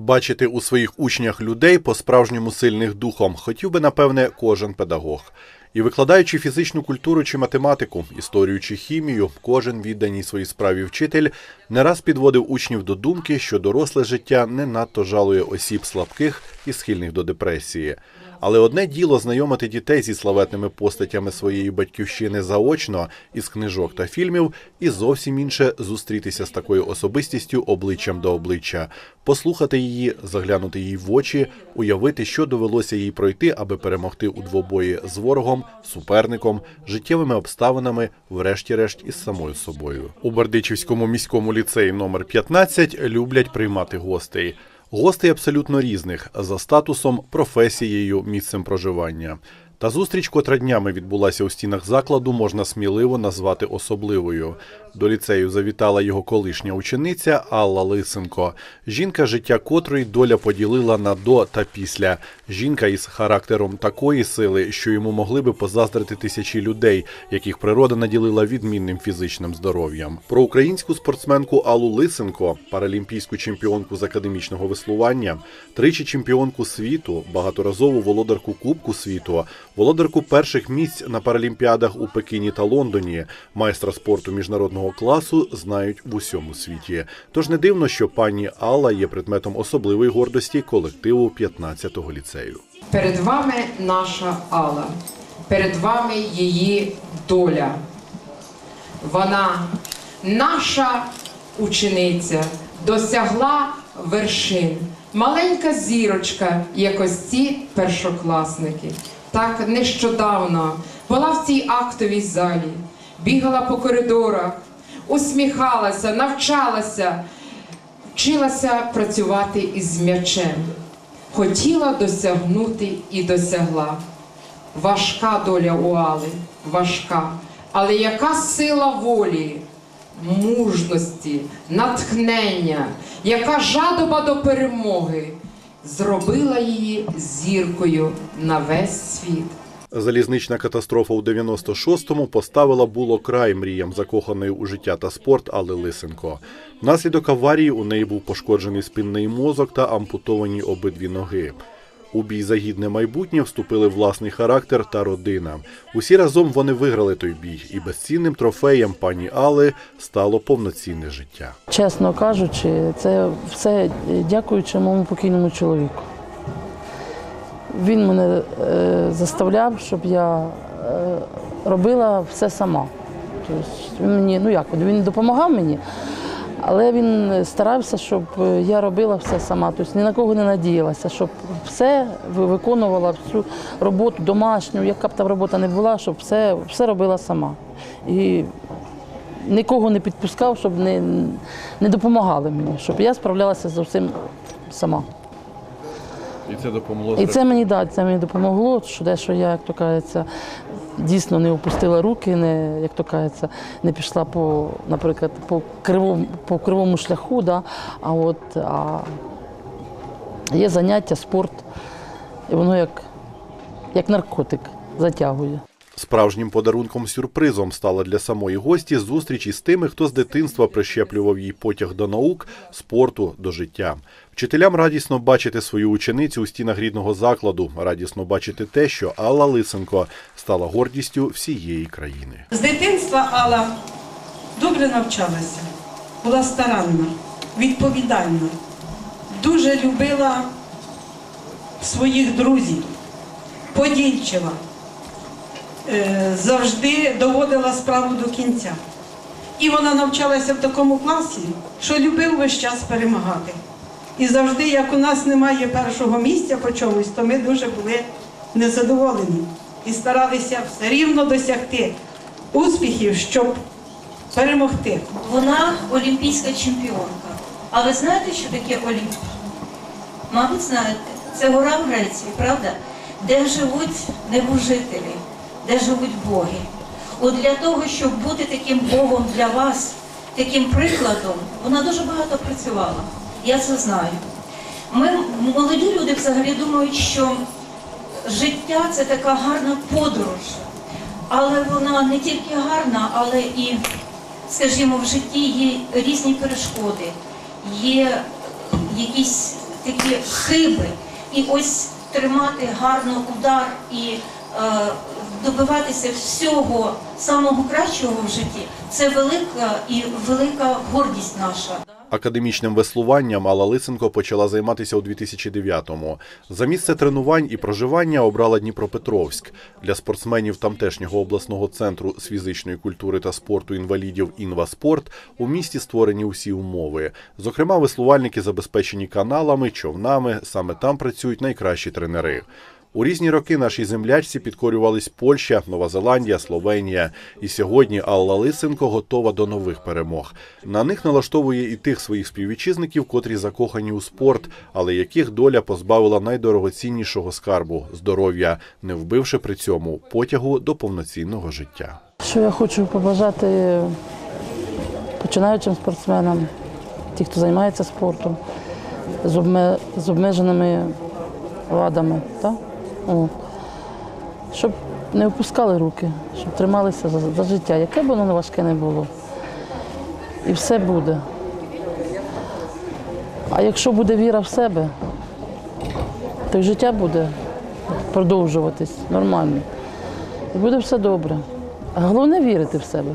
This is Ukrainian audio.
Бачити у своїх учнях людей по-справжньому сильних духом хотів би, напевне, кожен педагог. І викладаючи фізичну культуру чи математику, історію чи хімію, кожен відданій своїй справі вчитель не раз підводив учнів до думки, що доросле життя не надто жалує осіб слабких і схильних до депресії. Але одне діло знайомити дітей зі славетними постатями своєї батьківщини заочно із книжок та фільмів, і зовсім інше зустрітися з такою особистістю обличчям до обличчя, послухати її, заглянути їй в очі, уявити, що довелося їй пройти, аби перемогти у двобої з ворогом, суперником, життєвими обставинами, врешті-решт із самою собою. У Бердичівському міському ліцеї номер 15 люблять приймати гостей. Гостей абсолютно різних за статусом, професією, місцем проживання. Та зустріч, котра днями відбулася у стінах закладу, можна сміливо назвати особливою. До ліцею завітала його колишня учениця Алла Лисенко. Жінка, життя котрої доля поділила на до та після. Жінка із характером такої сили, що йому могли би позаздрити тисячі людей, яких природа наділила відмінним фізичним здоров'ям. Про українську спортсменку Аллу Лисенко, паралімпійську чемпіонку з академічного веслування, тричі чемпіонку світу, багаторазову володарку Кубку світу, володарку перших місць на паралімпіадах у Пекіні та Лондоні, майстра спорту міжнародного класу знають в усьому світі. Тож не дивно, що пані Алла є предметом особливої гордості колективу 15-го ліцею. Перед вами наша Алла, перед вами її доля. Вона, наша учениця, досягла вершин. Маленька зірочка, як ось ці першокласники. Так нещодавно була в цій актовій залі, бігала по коридорах, усміхалася, навчалася, вчилася працювати із м'ячем. Хотіла досягнути і досягла. Важка доля у Али, важка. Але яка сила волі, мужності, натхнення, яка жадоба до перемоги зробила її зіркою на весь світ. Залізнична катастрофа у 96-му поставила було край мріям закоханої у життя та спорт Алли Лисенко. Внаслідок аварії у неї був пошкоджений спинний мозок та ампутовані обидві ноги. У бій за гідне майбутнє вступили власний характер та родина. Усі разом вони виграли той бій, і безцінним трофеєм пані Алли стало повноцінне життя. Чесно кажучи, це все дякуючи моєму покійному чоловіку. Він мене е, заставляв, щоб я е, робила все сама. Тобто він мені, ну як, він допомагав мені, але він старався, щоб я робила все сама. Тобто ні на кого не надіялася, щоб все виконувала всю роботу домашню, яка б там робота не була, щоб все, все робила сама. І нікого не підпускав, щоб не, не допомагали мені, щоб я справлялася з усім сама. І це допомогло І це мені да, це мені допомогло, що дещо я, як то кажеться, дійсно не опустила руки, не, як то кажеться, не пішла по, наприклад, по кривому, по кривому шляху, да, а от а є заняття, спорт, і воно як, як наркотик затягує. Справжнім подарунком-сюрпризом стала для самої гості зустріч із тими, хто з дитинства прищеплював їй потяг до наук, спорту, до життя. Вчителям радісно бачити свою ученицю у стінах рідного закладу, радісно бачити те, що Алла Лисенко стала гордістю всієї країни. З дитинства Алла добре навчалася, була старанна, відповідальна, дуже любила своїх друзів, подільчива, е, завжди доводила справу до кінця. І вона навчалася в такому класі, що любив весь час перемагати. І завжди, як у нас немає першого місця по чомусь, то ми дуже були незадоволені і старалися все рівно досягти успіхів, щоб перемогти. Вона олімпійська чемпіонка. А ви знаєте, що таке Олімп? Мабуть, знаєте. Це гора в Греції, правда? Де живуть небожителі, де живуть боги. От для того, щоб бути таким Богом для вас, таким прикладом, вона дуже багато працювала. Я це знаю. Ми, молоді люди, взагалі думають, що життя це така гарна подорож, але вона не тільки гарна, але і, скажімо, в житті є різні перешкоди, є якісь такі хиби. І ось тримати гарно удар і е, добиватися всього самого кращого в житті це велика і велика гордість наша. Академічним веслуванням Алла Лисенко почала займатися у 2009-му. За місце тренувань і проживання обрала Дніпропетровськ. Для спортсменів тамтешнього обласного центру з фізичної культури та спорту інвалідів «Інваспорт» у місті створені усі умови. Зокрема, веслувальники забезпечені каналами, човнами. Саме там працюють найкращі тренери. У різні роки нашій землячці підкорювались Польща, Нова Зеландія, Словенія. І сьогодні Алла Лисенко готова до нових перемог. На них налаштовує і тих своїх співвітчизників, котрі закохані у спорт, але яких доля позбавила найдорогоціннішого скарбу здоров'я, не вбивши при цьому потягу до повноцінного життя. Що я хочу побажати починаючим спортсменам, ті, хто займається спортом, з, обмеженими вадами, так? Щоб не опускали руки, щоб трималися за, за життя, яке б воно важке не було. І все буде. А якщо буде віра в себе, то й життя буде продовжуватись нормально. І буде все добре. А головне вірити в себе.